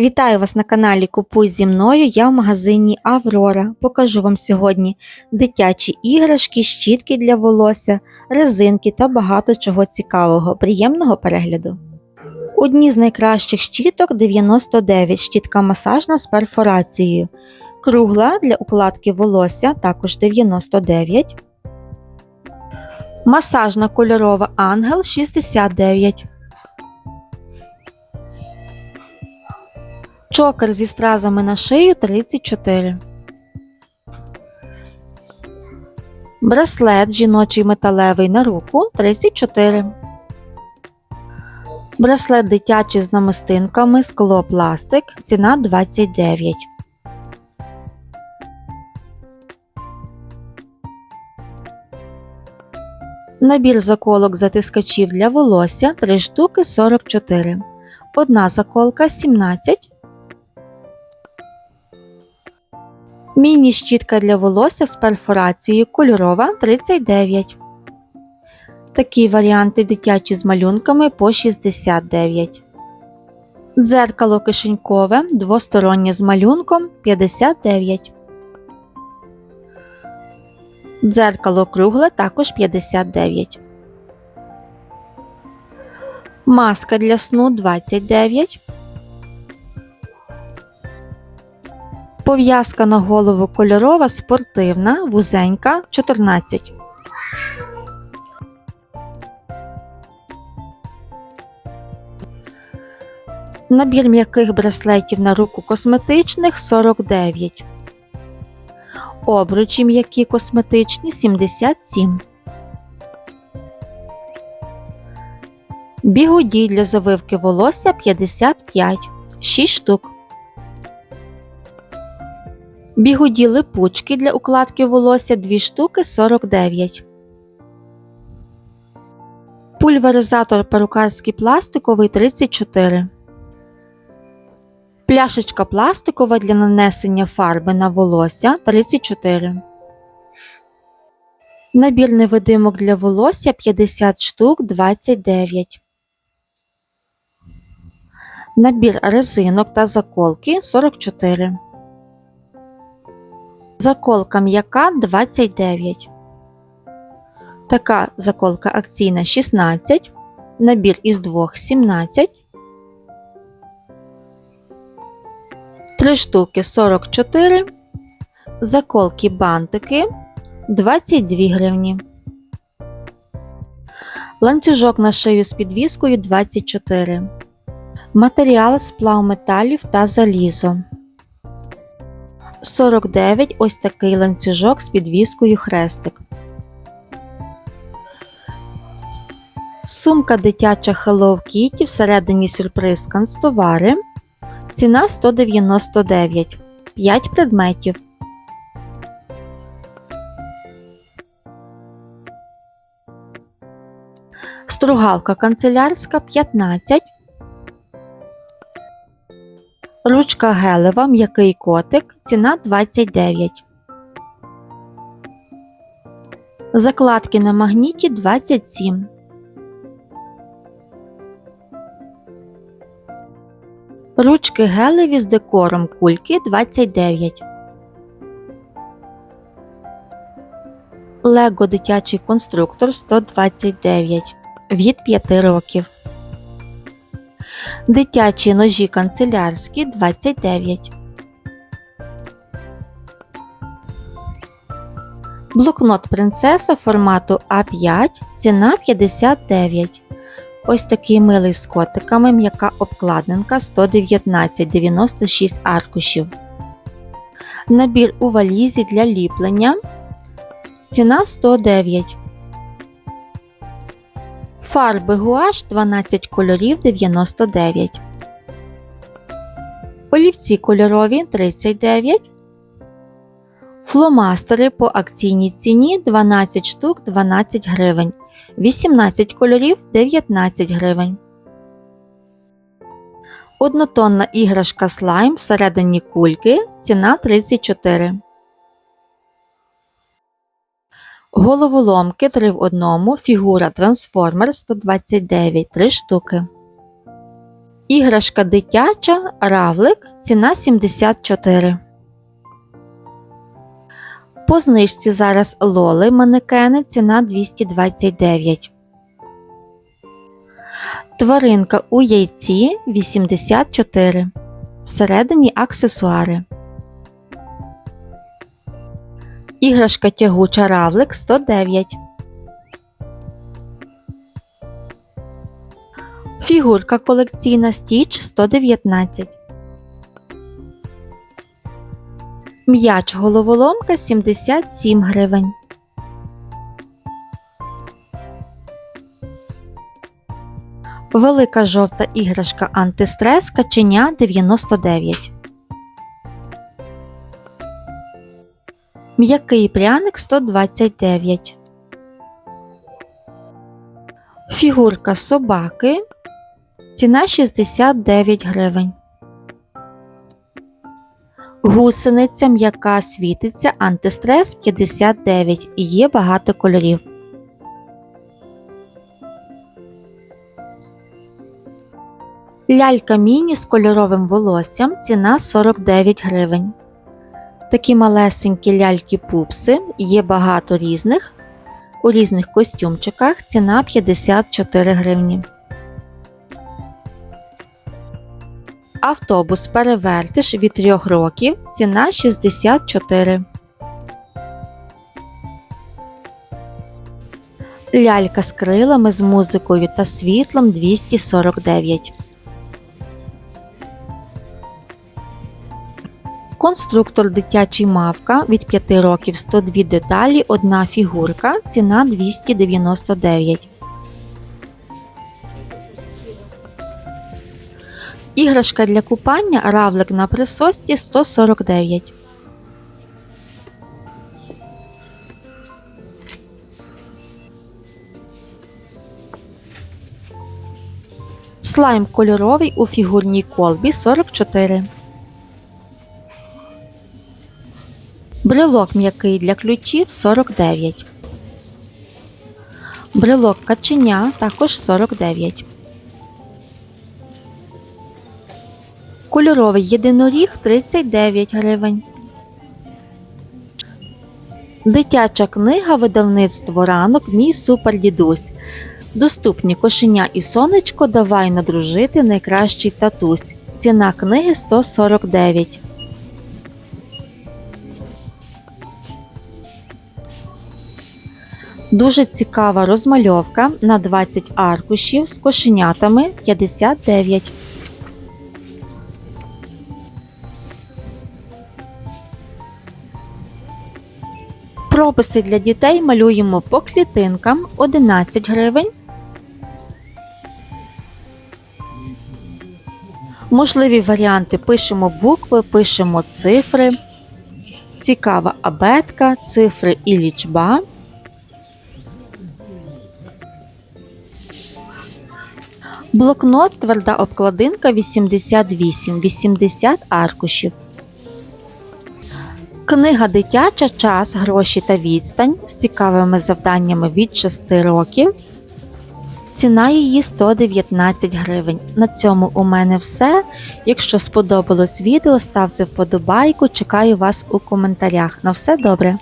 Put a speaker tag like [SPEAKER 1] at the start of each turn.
[SPEAKER 1] Вітаю вас на каналі Купуй зі мною. Я в магазині Аврора. Покажу вам сьогодні дитячі іграшки, щітки для волосся, резинки та багато чого цікавого. Приємного перегляду. Одні з найкращих щіток 99, щітка масажна з перфорацією. Кругла для укладки волосся також 99. Масажна кольорова ангел 69. Чокер зі стразами на шию 34. Браслет жіночий металевий на руку 34. Браслет дитячий з намистинками скло пластик. Ціна 29. Набір заколок затискачів для волосся 3 штуки 44. Одна заколка 17. Міні-щітка для волосся з перфорацією кольорова 39. Такі варіанти дитячі з малюнками по 69. Дзеркало кишенькове двостороннє з малюнком 59. Дзеркало кругле також 59. Маска для сну 29. Пов'язка на голову кольорова спортивна, вузенька 14. Набір м'яких браслетів на руку косметичних 49. Обручі м'які косметичні 77. Бігуді для завивки волосся 55. 6 штук. Бігуді липучки для укладки волосся 2 штуки 49. Пульверизатор перукарський пластиковий 34. Пляшечка пластикова для нанесення фарби на волосся 34. Набір невидимок для волосся 50 штук 29. Набір резинок та заколки 44. Заколка м'яка 29. Така заколка акційна 16. Набір із двох 17. 3 штуки 44. Заколки бантики 22 гривні. Ланцюжок на шию з підвіскою 24. Матеріал сплав металів та залізо. 49 ось такий ланцюжок з підвіскою хрестик. Сумка дитяча Hello Kitty всередині сюрприз канцтовари. Ціна 199. 5 предметів. Стругалка канцелярська 15. Ручка гелева, м'який котик, ціна 29. Закладки на магніті 27. Ручки гелеві з декором кульки 29. Лего дитячий конструктор 129 від 5 років. Дитячі ножі канцелярські 29. Блокнот принцеса формату А5 ціна 59. Ось такий милий з котиками, м'яка обкладинка 119 96 аркушів. Набір у валізі для ліплення. Ціна 109. Фарби гуаш 12 кольорів 99. Олівці кольорові 39. Фломастери по акційній ціні 12 штук 12 гривень. 18 кольорів 19 гривень. Однотонна іграшка слайм всередині кульки. Ціна 34. Головоломки 3 в 1. Фігура трансформер 129 3 штуки. Іграшка дитяча, равлик, ціна 74. По знижці зараз лоли манекени, ціна 229. Тваринка у яйці 84. Всередині аксесуари. Іграшка тягуча равлик 109. Фігурка колекційна Стіч 119. М'яч головоломка 77 гривень. Велика жовта іграшка антистрес каченя 99. М'який пряник 129. Фігурка собаки. Ціна 69 гривень. Гусениця м'яка світиться антистрес 59 і є багато кольорів. Лялька міні з кольоровим волоссям ціна 49 гривень. Такі малесенькі ляльки-пупси є багато різних. У різних костюмчиках ціна 54 гривні. Автобус перевертиш від 3 років ціна 64. Лялька з крилами з музикою та світлом 249. Конструктор дитячий мавка від 5 років 102 деталі, одна фігурка, ціна 299. Іграшка для купання равлик на присосці 149. Слайм кольоровий у фігурній колбі 44. Брелок м'який для ключів 49. Брелок каченя також 49. Кольоровий єдиноріг 39 гривень. Дитяча книга видавництво ранок Мій супердідусь. Доступні кошеня і сонечко давай надружити найкращий татусь. Ціна книги 149. Дуже цікава розмальовка на 20 аркушів з кошенятами 59. Прописи для дітей малюємо по клітинкам 11 гривень. Можливі варіанти пишемо букви, пишемо цифри. Цікава абетка, цифри і лічба. Блокнот тверда обкладинка 88, 80 аркушів. Книга дитяча Час, гроші та відстань з цікавими завданнями від 6 років. Ціна її 119 гривень. На цьому у мене все. Якщо сподобалось відео, ставте вподобайку. Чекаю вас у коментарях. На все добре!